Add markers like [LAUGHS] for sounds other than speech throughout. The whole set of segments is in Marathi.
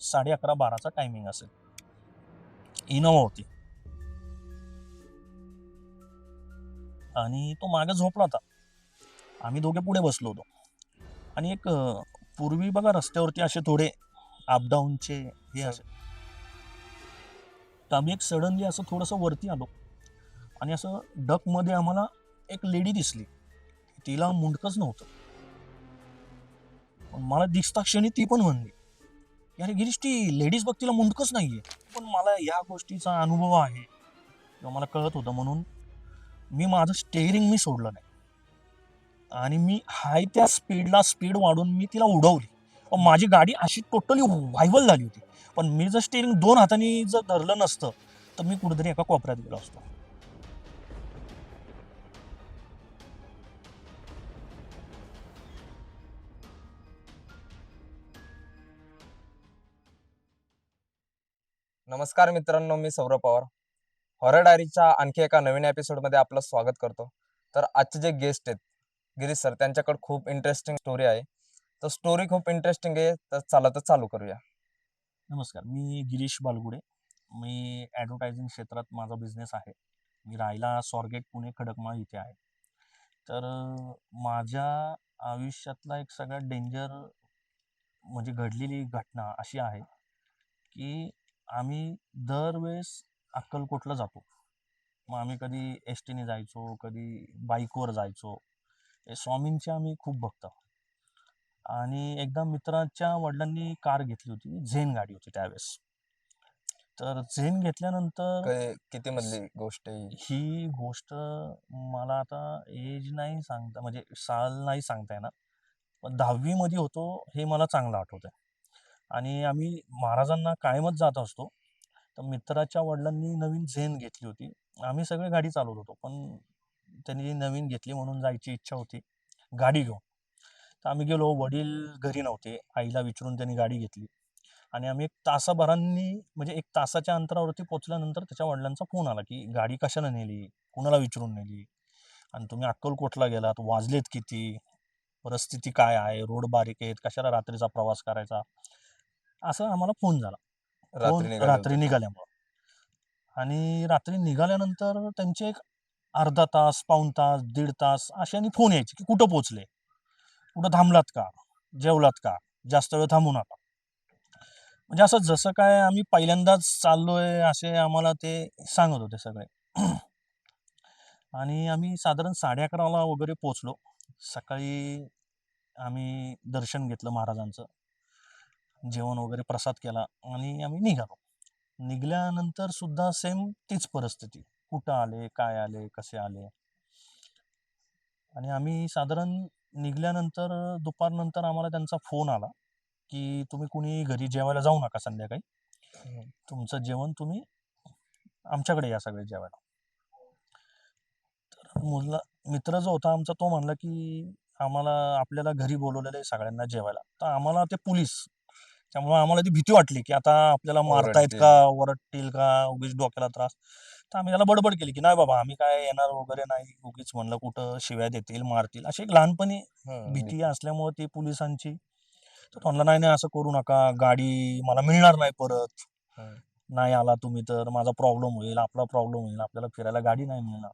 साडे अकरा बाराचा टायमिंग असेल. इनोवा होती. आणि तो मागे झोपला होता. आम्ही दोघे पुढे बसलो होतो. आणि एक पूर्वी बघा रस्त्यावरती असे थोडे अपडाऊनचे हे असे. तर आम्ही एक सडनली असं थोडंसं वरती आलो. आणि असं डकमध्ये आम्हाला एक लेडी दिसली. तिला मुंडकच नव्हतं. मला दिसता क्षणी ती पण म्हणली. यार अरे गिरीश ती लेडीज बघ तिला मुंडकच आहे पण मला या गोष्टीचा अनुभव आहे. किंवा मला कळत होतं म्हणून मी माझं स्टेअरिंग मी सोडलं नाही. आणि मी हाय त्या स्पीडला स्पीड वाढून मी तिला उडवली. पण माझी गाडी अशी टोटली व्हायवल झाली होती. पण मी जर स्टेअरिंग दोन हाताने जर धरलं नसतं तर मी कुठेतरी एका कोपऱ्यात गेलो असतो. नमस्कार मित्रांनो मी सौरभ पवार. हॉरर डायरीच्या आणखी एका नवीन एपिसोडमध्ये आपलं स्वागत करतो. तर आजचे जे गेस्ट आहेत गिरीश सर त्यांच्याकडे खूप इंटरेस्टिंग स्टोरी आहे. तर स्टोरी खूप इंटरेस्टिंग आहे तर चला तर चालू करूया. नमस्कार मी गिरीश बालगुडे. मी ॲडव्हर्टायझिंग क्षेत्रात माझा बिझनेस आहे. मी राहायला स्वारगेट पुणे खडकमाळ इथे आहे. तर माझ्या आयुष्यातला एक सगळ्यात डेंजर म्हणजे घडलेली घटना अशी आहे की आम्ही दरवेळेस अक्कलकोटला जातो. मग आम्ही कधी एस टीने जायचो कधी बाईकवर जायचो. हे स्वामींचे आम्ही खूप भक्त आणि एकदा मित्राच्या वडिलांनी कार घेतली होती झेन गाडी होती त्यावेळेस. तर झेन घेतल्यानंतर किती मधली गोष्ट आहे ही? ही गोष्ट मला आता एज नाही सांगता म्हणजे साल नाही सांगता येणार. पण दहावी मध्ये होतो हे मला चांगलं आठवत आहे आणि आम्ही महाराजांना कायमच जात असतो. तर मित्राच्या वडिलांनी नवीन झेन घेतली होती. आम्ही सगळे गाडी चालवत होतो पण त्यांनी नवीन घेतली म्हणून जायची इच्छा होती गाडी घेऊन. तर आम्ही गेलो वडील घरी नव्हते आईला विचारून त्यांनी गाडी घेतली. आणि आम्ही एक तासाभरांनी म्हणजे एक तासाच्या अंतरावरती पोचल्यानंतर त्याच्या वडिलांचा फोन आला की गाडी कशाला नेली? कुणाला विचारून नेली? आणि तुम्ही अक्कलकोटला गेलात वाजलेत किती? परिस्थिती काय आहे? रोड बारीक आहेत कशाला रात्रीचा प्रवास करायचा? असं आम्हाला फोन झाला. रात्री फोन रात्री. निघाल्यामुळं. आणि रात्री निघाल्यानंतर त्यांचे एक अर्धा तास पाऊण तास दीड तास अशाने फोन यायचे की कुठं पोचले कुठं थांबलात का? जेवलात का? जास्त वेळ थांबू नका. म्हणजे असं जसं काय आम्ही पहिल्यांदाच चाललोय असे आम्हाला ते सांगत होते सगळे. आणि आम्ही साधारण साडे अकराला वगैरे पोचलो सकाळी आम्ही दर्शन घेतलं महाराजांचं. जेवण वगैरे प्रसाद केला आणि आम्ही निघालो. निघाल्यानंतर सुद्धा सेम तीच परिस्थिती. कुठं आले काय आले कसे आले? आणि आम्ही साधारण निघाल्यानंतर दुपारनंतर आम्हाला त्यांचा फोन आला की तुम्ही कुणी घरी जेवायला जाऊ नका संध्याकाळी. तुमचं जेवण तुम्ही आमच्याकडे या सगळे जेवायला. तर मुलगा मित्र जो होता आमचा तो म्हणला की आम्हाला आपल्याला घरी बोलवलेलं आहे सगळ्यांना जेवायला. तर आम्हाला ते पोलीस त्यामुळे आम्हाला ती भीती वाटली की आता आपल्याला मारतायत. का ओरडतील का उगीच डोक्याला त्रास तर आम्ही त्याला बडबड केली की नाही बाबा आम्ही काय येणार वगैरे नाही उगीच म्हणलं कुठं शिव्या देतील मारतील अशी एक लहानपणी भीती असल्यामुळे ती पोलिसांची तर म्हणला नाही नाही असं करू नका गाडी मला मिळणार नाही परत. नाही आला तुम्ही तर माझा प्रॉब्लेम होईल आपला प्रॉब्लेम होईल आपल्याला फिरायला गाडी नाही मिळणार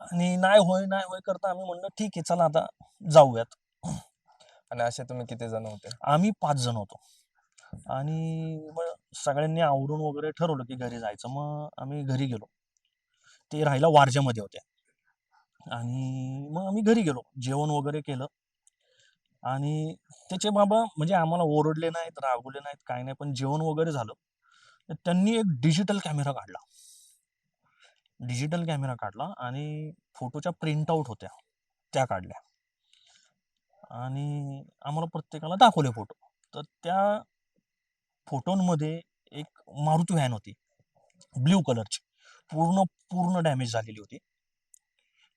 आणि नाही होय नाही होय करता आम्ही म्हणलं ठीक आहे चला आता जाऊयात आणि असे तुम्ही किती जण होते? आम्ही पाच जण होतो. आणि मग सगळ्यांनी आवरून वगैरे ठरवलं की घरी जायचं. मग आम्ही घरी गेलो. ते राहायला वारज्यामध्ये होते आणि मग आम्ही घरी गेलो. जेवण वगैरे केलं. आणि त्याचे बाबा म्हणजे आम्हाला ओरडले नाहीत रागवले नाहीत काय नाही. पण जेवण वगैरे झालं. तर त्यांनी एक डिजिटल कॅमेरा काढला. डिजिटल कॅमेरा काढला आणि फोटोच्या प्रिंटआउट होत्या. त्या काढल्या. आणि आम्हाला प्रत्येकाला दाखवले फोटो तर त्या फोटोंमध्ये एक मारुती व्हॅन होती. ब्ल्यू कलरची. पूर्ण पूर्ण डॅमेज झालेली होती.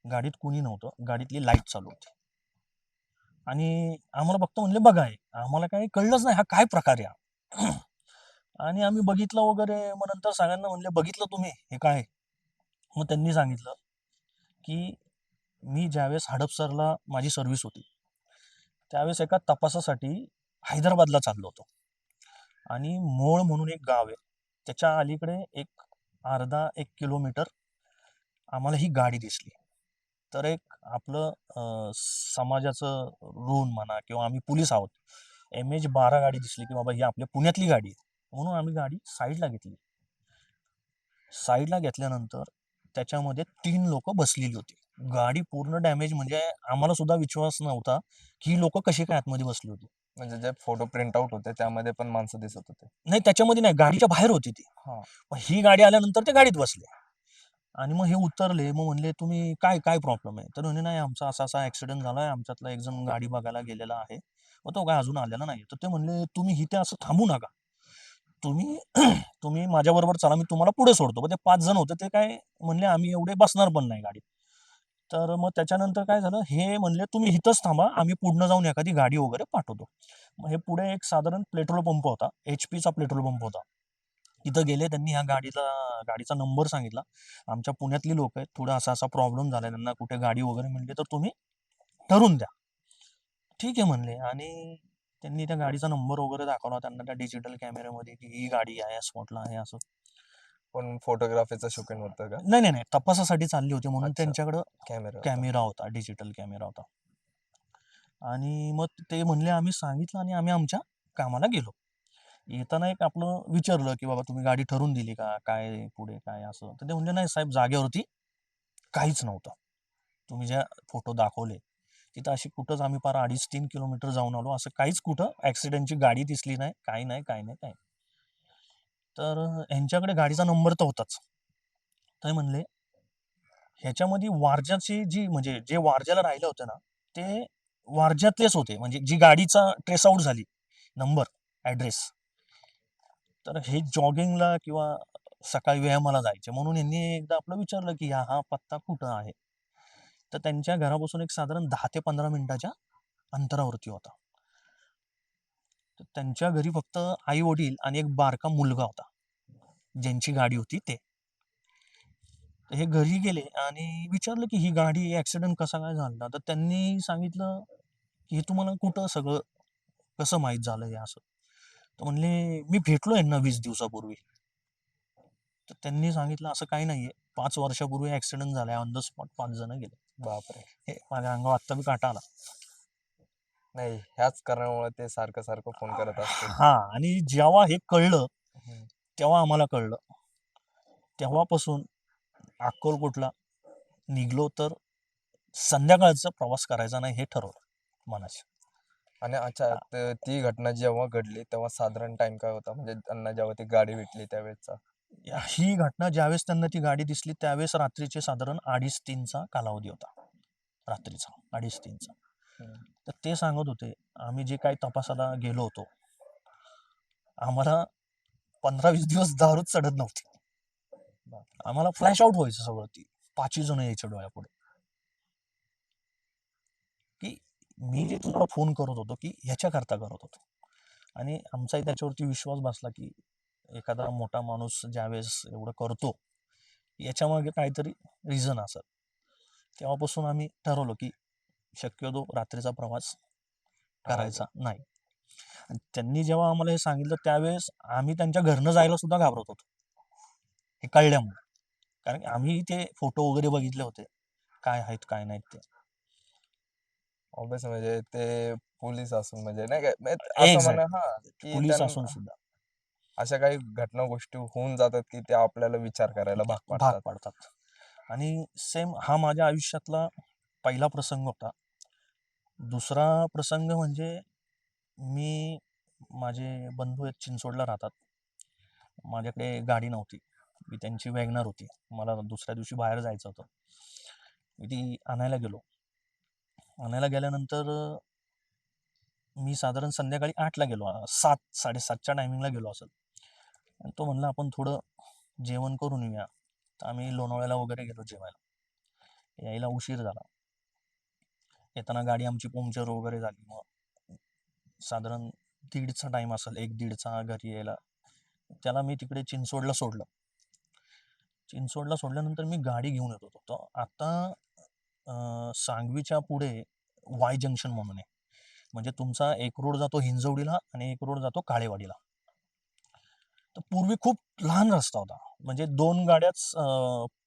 गाडीत कुणी नव्हतं. गाडीतली लाइट चालू होती. आणि आम्हाला फक्त म्हणले बघा आम्हाला काही कळलंच नाही. हा काय प्रकार आहे [CLEARS THROAT] आणि आम्ही बघितलं वगैरे. मग नंतर सगळ्यांना म्हणले बघितलं तुम्ही. हे काय? मग त्यांनी सांगितलं की मी ज्यावेळेस हडपसरला माझी सर्व्हिस होती त्यावेळेस एका तपासासाठी हैदराबादला चाललो होतो. आणि मोळ म्हणून एक गाव आहे. त्याच्या अलीकडे एक अर्धा एक किलोमीटर आम्हाला ही गाडी दिसली. तर एक आपलं समाजाचं ऋण म्हणा किंवा आम्ही पोलीस आहोत. एम एच बारा गाडी दिसली की बाबा ही आपल्या पुण्यातली गाडी आहे. म्हणून आम्ही गाडी साईडला घेतली. साईडला घेतल्यानंतर त्याच्यामध्ये तीन लोक बसलेली होती. गाडी पूर्ण डॅमेज म्हणजे आम्हाला सुद्धा विश्वास नव्हता की ही लोक कशी काय आतमध्ये बसली होती. म्हणजे जे फोटो प्रिंट आउट होते त्यामध्ये पण माणसं दिसत होते. नाही त्याच्यामध्ये नाही गाडीच्या बाहेर होती ती. हा. मग ही गाडी आल्यानंतर ते गाडीत बसले. आणि मग हे उतरले मग म्हणले तुम्ही काय काय प्रॉब्लेम आहे? तर म्हणे नाही आमचा असा असा ऍक्सिडेंट झालाय आमच्यातला एक जण गाडी बघायला गेलेला आहे. मग तो काय अजून आलेला नाही तर ते म्हणले तुम्ही इथे असं थांबू नका. तुम्ही तुम्ही माझ्याबरोबर चला मी तुम्हाला पुढे सोडतो. मग ते पाच जण होते ते काय म्हणले आम्ही एवढे बसणार पण नाही गाडीत. तर मग त्याच्यानंतर काय झालं? हे म्हणले तुम्ही इथंच थांबा. आम्ही पुढनं जाऊन एखादी गाडी वगैरे पाठवतो. मग हे पुढे एक साधारण पेट्रोल पंप होता. एच पीचा पेट्रोल पंप होता. तिथं गेले. त्यांनी ह्या गाडीला गाडीचा नंबर सांगितला. आमच्या पुण्यातली लोक आहेत. थोडा असा असा प्रॉब्लेम झाला त्यांना कुठे गाडी वगैरे म्हणली तर तुम्ही ठरवून द्या. ठीक आहे म्हणले. आणि त्यांनी त्या गाडीचा नंबर वगैरे दाखवला. त्यांना त्या डिजिटल कॅमेऱ्यामध्ये की ही गाडी आहे स्पॉटला आहे असं. पण फोटोग्राफीचं शौकीन होतं का? नाही नाही नाही. तपासासाठी चालली होती म्हणून अच्छा. त्यांच्याकडं कॅमेरा कॅमेरा होता डिजिटल कॅमेरा होता. आणि मग ते म्हणले आम्ही सांगितलं आणि आम्ही आमच्या कामाला गेलो. येताना एक आपलं विचारलं की बाबा तुम्ही गाडी ठरवून दिली का? काय पुढे काय असं? तर ते म्हणले नाही साहेब जागेवरती काहीच नव्हतं. तुम्ही ज्या फोटो दाखवले तिथं अशी कुठंच आम्ही पार अडीच तीन किलोमीटर जाऊन आलो. असं काहीच कुठं ॲक्सिडेंटची गाडी दिसली नाही काही नाही काही नाही काही नाही. तर ह्यांच्याकडे गाडीचा नंबर तर होताच. तर म्हणले ह्याच्यामध्ये वारजाची जी म्हणजे जे वारजाला राहिलं होतं ना ते वारजातलेच होते. म्हणजे जी गाडीचा ट्रेस आउट झाली नंबर ॲड्रेस तर हे जॉगिंगला किंवा सकाळी व्यायामाला जायचे. म्हणून यांनी एकदा आपलं विचारलं की हा हा पत्ता कुठं आहे? तर त्यांच्या घरापासून एक साधारण दहा ते पंधरा मिनिटाच्या अंतरावरती होता. तर त्यांच्या घरी फक्त आई वडील आणि एक बारका मुलगा होता. ज्यांची गाडी होती ते. तर हे घरी गेले आणि विचारलं की ही गाडी ॲक्सिडेंट कसा काय झाला? तर त्यांनी सांगितलं की हे तुम्हाला कुठं सगळं कसं माहीत झालं हे असं? तर म्हणले मी भेटलो यांना वीस दिवसापूर्वी. तर त्यांनी सांगितलं असं काही नाहीये. पाच वर्षापूर्वी ॲक्सिडेंट झालाय. ऑन द स्पॉट पाच जण गेले. बापरे. हे माझ्या अंगावर आत्ता बी काटा आला. नाही ह्याच कारणामुळे ते सारखं सारखं फोन करत असते हा आणि जेव्हा हे कळलं. तेव्हा आम्हाला कळलं. तेव्हापासून अक्कलकोटला निघलो तर संध्याकाळचा प्रवास करायचा नाही हे ठरवलं मनाशी. आणि अच्छा त- ती घटना जेव्हा घडली तेव्हा साधारण टाइम काय होता? म्हणजे त्यांना जेव्हा ती गाडी भेटली त्यावेळेचा? या- ही घटना ज्यावेळेस त्यांना ती गाडी दिसली त्यावेळेस रात्रीचे साधारण अडीच तीनचा कालावधी होता. रात्रीचा अडीच तीनचा. तर ते सांगत होते आम्ही जे काही तपासाला गेलो होतो आम्हाला पंधरा वीस दिवस दारूच चढत नव्हती. आम्हाला फ्लॅश आउट व्हायचं सगळं ती. पाचवी जण यायचे डोळ्यापुढे. की मी जे तुला फोन करत होतो की ह्याच्याकरता करत होतो. आणि आमचाही त्याच्यावरती विश्वास बसला की एखादा मोठा माणूस ज्यावेळेस एवढं करतो याच्यामागे काहीतरी रिझन असत तेव्हापासून आम्ही ठरवलं की शक्यतो रात्रीचा प्रवास करायचा नाही. आणि त्यांनी जेव्हा आम्हाला हे सांगितलं त्यावेळेस आम्ही त्यांच्या घरनं जायला सुद्धा घाबरत होतो. हे कळल्यामुळे. कारण आम्ही ते फोटो वगैरे बघितले होते. काय आहेत काय नाहीत ते. ऑब्विस म्हणजे ते पोलीस असून म्हणजे नाही काय म्हणजे असं Exact. म्हणा हा की पोलीस त्यांना- असून सुद्धा. अशा काही घटना गोष्टी होऊन जातात की ते आपल्याला विचार करायला भाग भाग पाडतात. पडतात. आणि सेम हा माझ्या आयुष्यातला पहिला प्रसंग होता. दुसरा प्रसंग म्हणजे मी माझे बंधू आहेत चिंचवडला राहतात. माझ्याकडे गाडी नव्हती. मी त्यांची वॅगनर होती. मला दुसऱ्या दिवशी बाहेर जायचं होतं. मी ती आणायला गेलो. आणायला गेल्यानंतर मी साधारण संध्याकाळी आठला गेलो. सात साडेसातच्या टायमिंगला गेलो असेल. आणि तो म्हणला आपण थोडं जेवण करून येऊया. तर आम्ही लोणावळ्याला वगैरे गेलो जेवायला. यायला उशीर झाला. येताना गाडी आमची पंक्चर वगैरे झाली. मग साधारण दीडचा टाइम असेल एक दीडचा घरी यायला. त्याला मी तिकडे चिंचवडला सोडलं. चिंचवडला सोडल्यानंतर मी गाडी घेऊन येत होतो. तर आता सांगवीच्या पुढे वाय जंक्शन म्हणून आहे. म्हणजे तुमचा एक रोड जातो हिंजवडीला आणि एक रोड जातो काळेवाडीला. तर पूर्वी खूप लहान रस्ता होता. म्हणजे दोन गाड्याच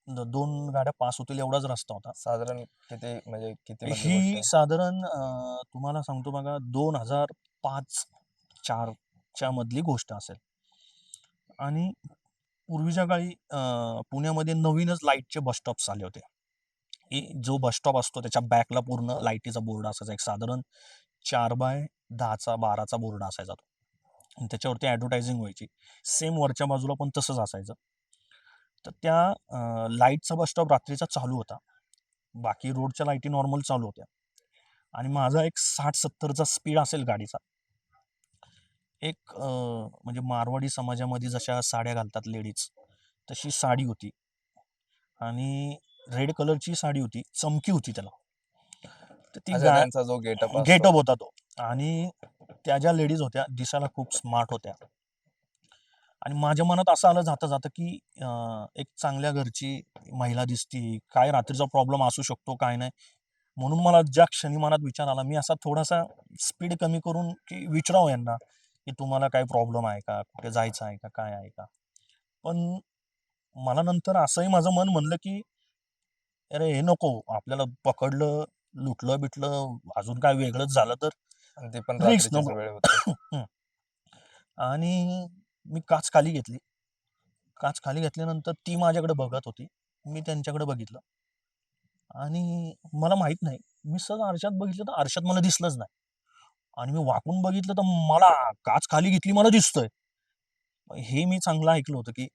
दोन गाड्या पास होतील एवढाच रस्ता होता. साधारण किती म्हणजे किती गोष्ट ही? साधारण अं, तुम्हाला सांगतो बघा दोन हजार पाच चारच्या मधली गोष्ट असेल. आणि पूर्वीच्या काळी अं, पुण्यामध्ये नवीनच लाईटचे बस स्टॉप्स आले होते. ही जो बस स्टॉप असतो त्याच्या बॅकला पूर्ण लाईटीचा बोर्ड असायचा एक साधारण चार बाय दहाचा बाराचा बोर्ड असायचा तो. आणि त्याच्यावरती ॲडव्हर्टायझिंग व्हायची. सेम वरच्या बाजूला पण तसंच असायचं. तर त्या लाईटचा बस स्टॉप रात्रीचा चालू होता. बाकी रोडच्या लाईटी नॉर्मल चालू होत्या. आणि माझा एक साठ सत्तरचा स्पीड असेल गाडीचा. एक म्हणजे मारवाडी समाजामध्ये जशा साड्या घालतात लेडीज तशी साडी होती. आणि रेड कलरची साडी होती. चमकी होती त्याला. तर ती जो गेटअप गेटअप होता तो. आणि त्या ज्या लेडीज होत्या दिसायला खूप स्मार्ट होत्या. आणि माझ्या मनात असं आलं जातं जातं की अं, एक चांगल्या घरची महिला दिसती काय रात्रीचा प्रॉब्लेम असू शकतो काय नाही. म्हणून मला ज्या क्षणी मनात विचार आला मी असा थोडासा स्पीड कमी करून की विचारावं यांना की तुम्हाला काय प्रॉब्लेम आहे का? कुठे जायचं आहे का? काय आहे का? पण मला नंतर असंही माझं मन म्हणलं की अरे हे नको. आपल्याला पकडलं लुटलं बिटलं अजून काय वेगळंच झालं तर ती पण रिक्स नको. [COUGHS] आणि मी काच खाली घेतली. काच खाली घेतल्यानंतर ती माझ्याकडे बघत होती. मी त्यांच्याकडे बघितलं. आणि मला माहीत नाही मी सहज आरशात बघितलं तर आरशात मला दिसलंच नाही. आणि मी वाकून बघितलं तर मला काच खाली घेतली मला दिसतोय. हे मी चांगलं ऐकलं होतं की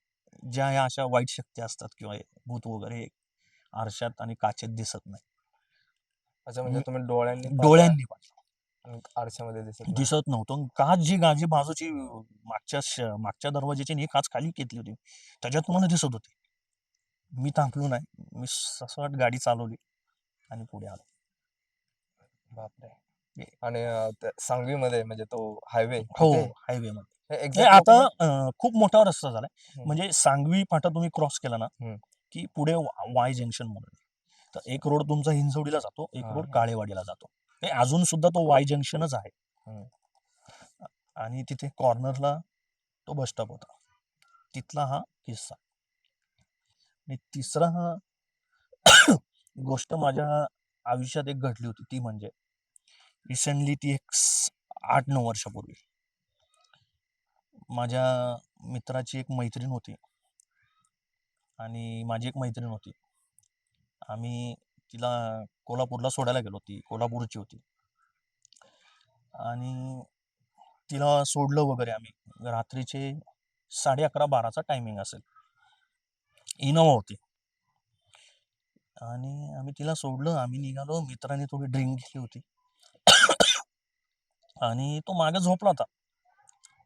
ज्या ह्या अशा वाईट शक्ती असतात किंवा हे भूत वगैरे हे आरशात आणि काचेत दिसत नाही. अच्छा म्हणजे तुम्ही डोळ्यांनी डोळ्यांनी पाहिलं. आरशामध्ये दिसत नाही. दिसत नव्हतं. काच जी गाजी बाजूची मागच्या श- मागच्या दरवाजाची ही काच खाली घेतली होती. त्याच्यात मला दिसत होती. मी थांबलो नाही. मी ससाट गाडी चालवली आणि पुढे आलो. बापरे. आणि अं, त्या सांगवीमध्ये म्हणजे तो हायवे हो हायवे मध्ये. हे आता अं, खूप मोठा रस्ता झालाय. हम्म. म्हणजे सांगवी फाटा तुम्ही क्रॉस केला ना हम्म. की पुढे वा- वाय जंक्शन म्हणून. आहे. तर एक रोड तुमचा हिंजवडीला जातो एक हा, रोड. काळेवाडीला जातो. नाही अजून सुद्धा तो वाय जंक्शनच आहे. आणि तिथे कॉर्नरला तो बस स्टॉप होता. तिथला हा किस्सा. आणि तिसरा हा [COUGHS] गोष्ट माझ्या आयुष्यात एक घडली होती. ती म्हणजे रिसेंटली ती एक आठ नऊ वर्षापूर्वी. माझ्या मित्राची एक मैत्रीण होती. आणि माझी एक मैत्रीण होती. आम्ही तिला कोल्हापूरला सोडायला गेलो ती कोल्हापूरची होती. आणि तिला सोडलं वगैरे आम्ही. रात्रीचे साडे अकरा बाराचा टायमिंग असेल. इनोवा होती. आणि आम्ही तिला सोडलं. आम्ही निघालो. मित्राने थोडी ड्रिंक घेतली होती. आणि तो मागे झोपला होता.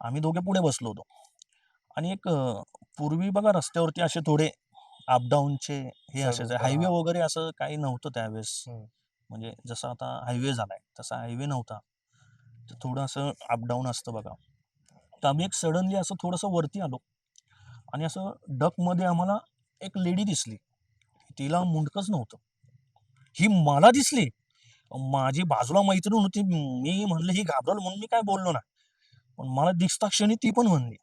आम्ही दोघे पुढे बसलो होतो. आणि एक पूर्वी बघा रस्त्यावरती असे थोडे अपडाऊनचे हे सर्व असायचे हा. हायवे वगैरे असं काही नव्हतं त्यावेळेस. हम्म. म्हणजे जसं आता हायवे झालाय तसा हायवे नव्हता. तर थोडं असं अपडाऊन असतं बघा. तर आम्ही एक सडनली असं थोडंसं वरती आलो. आणि असं डकमध्ये आम्हाला एक लेडी दिसली. तिला मुंडकच नव्हतं. ही मला दिसली. माझी बाजूला मैत्रीण होती. मी म्हणलं ही घाबरल म्हणून मी काय बोललो ना? पण मला दिसता क्षणी ती पण म्हणली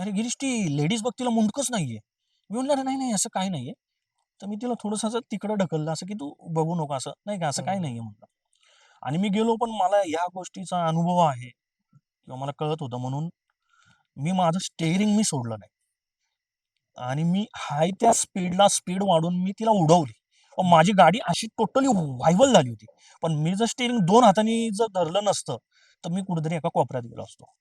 अरे गिरीश ती लेडीज बघ तिला मुंडकच नाहीये. मी म्हणलं "अरे नाही नाही असं काय नाहीये. तर मी तिला थोडंसं असं तिकडं ढकललं असं की तू बघू नको असं नाही का असं काय. नाहीये म्हणलं. आणि मी गेलो पण मला या गोष्टीचा अनुभव आहे. किंवा मला कळत होतं म्हणून मी माझं स्टेअरिंग मी सोडलं नाही. आणि मी हाय त्या स्पीडला स्पीड वाढून मी तिला उडवली. माझी गाडी अशी टोटली व्हायबल झाली होती. पण मी जर स्टेअरिंग दोन हातांनी जर धरलं नसतं तर मी कुठेतरी एका कोपऱ्यात गेलो असतो.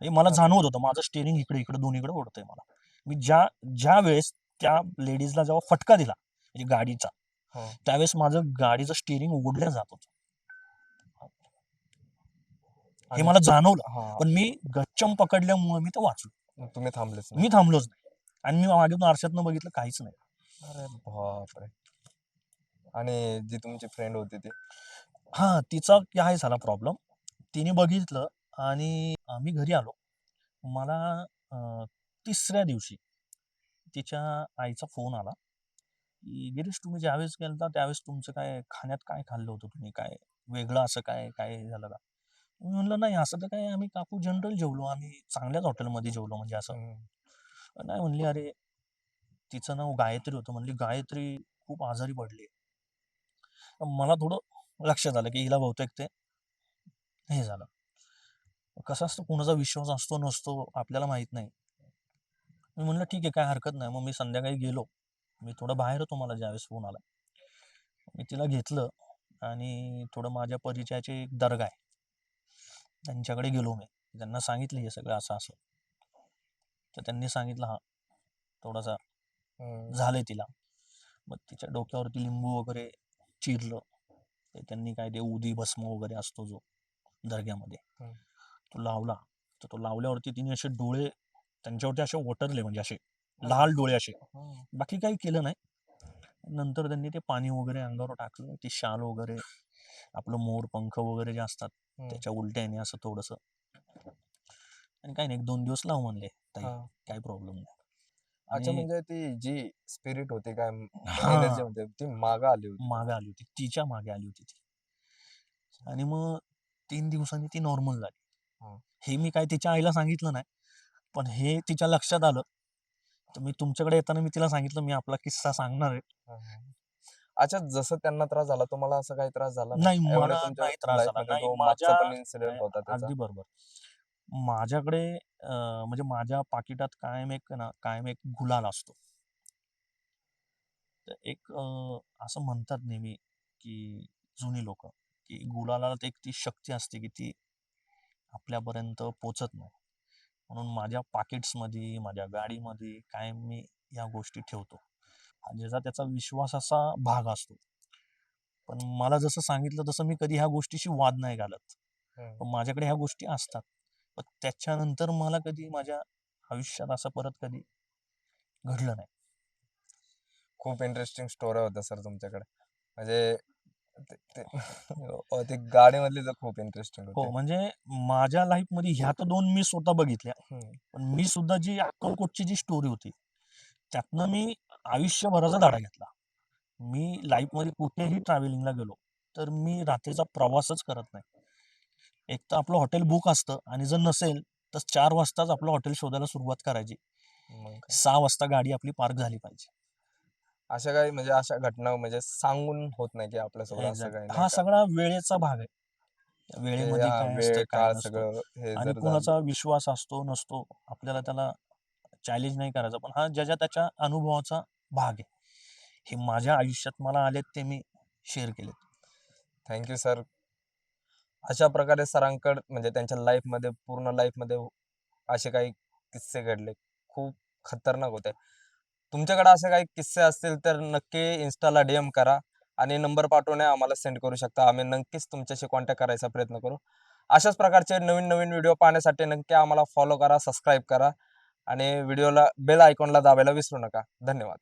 मला जाणवत होतं माझं स्टेअरिंग इकडे इकडे दोन्हीकडे ओढतंय मला. मी ज्या ज्या वेळेस त्या लेडीजला जेव्हा फटका दिला म्हणजे गाडीचा हो. त्यावेळेस माझं गाडीचं स्टेअरिंग ओढलं जात होतं. हे मला जाणवलं. पण मी गच्चम पकडल्यामुळे मी ते वाचलो. मग तुम्ही थांबलेच मी थांबलोच नाही. आणि मी मागेतून आरशातनं बघितलं काहीच नाही. अरे बापरे. आणि जी तुमची फ्रेंड होती ती? हा तिचा काय झाला प्रॉब्लेम तिने बघितलं आणि आम्ही घरी आलो. मला तिसऱ्या दिवशी तिच्या आईचा फोन आला की गिरीश तुम्ही ज्यावेळेस गेलता त्यावेळेस तुमचं काय खाण्यात काय खाल्लं होतं तुम्ही काय वेगळं असं काय काय झालं का मी म्हणलं, "नाही असं तर काय आम्ही काकू जनरल जेवलो. आम्ही चांगल्याच हॉटेलमध्ये जेवलो." म्हणजे असं. नाही म्हणली, "अरे, तिचं नाव गायत्री होतं." म्हणली, "गायत्री खूप आजारी पडली." मला थोडं लक्षात आलं, की हिला बहुतेक ते हे झालं. कसं असतं कोणाचा विश्वास असतो नसतो आपल्याला माहीत नाही. मी म्हणलं, "ठीक आहे, काही हरकत नाही." मग मी संध्याकाळी गेलो. मी थोडं बाहेर होतो मला ज्यावेळेस फोन आला. मी तिला घेतलं आणि थोडं माझ्या परिचयाची एक दर्गा आहे. त्यांच्याकडे गेलो मी. त्यांना सांगितलं हे सगळं असं-असं. तर त्यांनी सांगितलं, "हां, थोडासा. झालंय तिला." मग तिच्या डोक्यावरती लिंबू वगैरे चिरलं. ते त्यांनी काय ते उदी भस्म वगैरे असतो जो दर्ग्यामध्ये. तो लावला. तर तो लावल्यावरती तिने असे डोळे त्यांच्यावरती असे ओटरले म्हणजे असे. लाल डोळे असे. बाकी काही केलं नाही. नंतर त्यांनी ते पाणी वगैरे अंगावर टाकलं. ती शाल वगैरे, आपलं मोरपंख वगैरे जे असतात. त्याच्या उलट्याने असं थोडंसं आणि काही नाही 1-2 दिवस लाव म्हणले, "ताई, हां. काही प्रॉब्लेम नाही." अच्छा, म्हणजे ती जी स्पिरिट होती काय होती ती मागे आली होती. मागे आली होती. तिच्यामागे आली होती ती. आणि मग 3 दिवसांनी ती नॉर्मल झाली. हे मी काय तिच्या आईला सांगितलं नाही. पण हे तिच्या लक्षात आलं. तर मी तुमच्याकडे येताना मी तिला सांगितलं, "मी आपला किस्सा सांगणार आहे." अच्छा, जसं त्यांना त्रास झाला, तुम्हाला असा काही त्रास झाला नाही? मला त्रास झाला. माझ्या इन्सिडेंट होता त्याचा? अगदी बरोबर. माझ्याकडे अ, म्हणजे माझ्या पाकिटात कायम एक ना, कायम एक गुलाल असतो. तर एक अ, असं म्हणतात नेहमी, की जुनी लोकं, की गुलालात एक ती शक्ती असते, की ती आपल्यापर्यंत पोहचत नाही. म्हणून माझ्या पाकिट्समध्ये, माझ्या गाडीमध्ये कायम मी ह्या गोष्टी ठेवतो. ज्याचा त्याचा विश्वासाचा भाग असतो. पण मला जसं सांगितलं तसं मी कधी ह्या गोष्टीशी वाद नाही घालत. पण माझ्याकडे ह्या गोष्टी असतात. पण त्याच्यानंतर मला कधी माझ्या आयुष्यात असं परत कधी घडलं नाही. खूप इंटरेस्टिंग स्टोऱ्या होत्या सर तुमच्याकडे. म्हणजे ते [LAUGHS] गाडीमधली तर खूप इंटरेस्टिंग हो, होती. म्हणजे माझ्या लाईफमध्ये ह्या तर 2 मी स्वतः बघितल्या. पण मी सुद्धा जी अक्कलकोटची जी स्टोरी होती, त्यातनं मी आयुष्यभराचा धडा घेतला. मी लाईफमध्ये कुठेही ट्रॅव्हलिंगला गेलो, तर मी रात्रीचा प्रवासच करत नाही. एक तर आपलं हॉटेल बुक असतं आणि जर नसेल, तर 4 वाजताच आपलं हॉटेल शोधायला सुरुवात करायची. मग काय. 6 वाजता गाडी आपली पार्क झाली पाहिजे. अशा काही म्हणजे अशा घटना म्हणजे सांगून होत नाही, की आपल्यासोबत असं एक्झॅक्ट. काही हा? सगळा वेळेचा भाग आहे. वेळेमध्ये काय वेळ, असतं, काय काळ नसतं सगळं हे आणि जर झालं कुणाचा विश्वास असतो, नसतो. आपल्याला त्याला चॅलेंज नाही करायचा. पण हा ज्याच्या त्याच्या अनुभवाचा भाग आहे. हे माझ्या आयुष्यात मला आलेत ते मी शेअर केलेत. Thank you sir. अशा प्रकारे सरांकडे म्हणजे त्यांच्या लाईफमध्ये पूर्ण लाईफमध्ये असे काही किस्से घडले. खूप खतरनाक होते. तुमच्याकडे असे काही किस्से असतील तर नक्की इन्स्टाला डी-एम करा आणि नंबर पाठवून आम्हाला सेंड करू शकता. आम्ही नक्कीच तुमच्याशी कॉन्टॅक्ट करायचा प्रयत्न करू. अशाच प्रकारचे नवीन-नवीन व्हिडिओ पाहण्यासाठी नक्की आम्हाला फॉलो करा, सबस्क्राईब करा आणि व्हिडिओला बेल आयकॉनला दाबायला विसरू नका. धन्यवाद.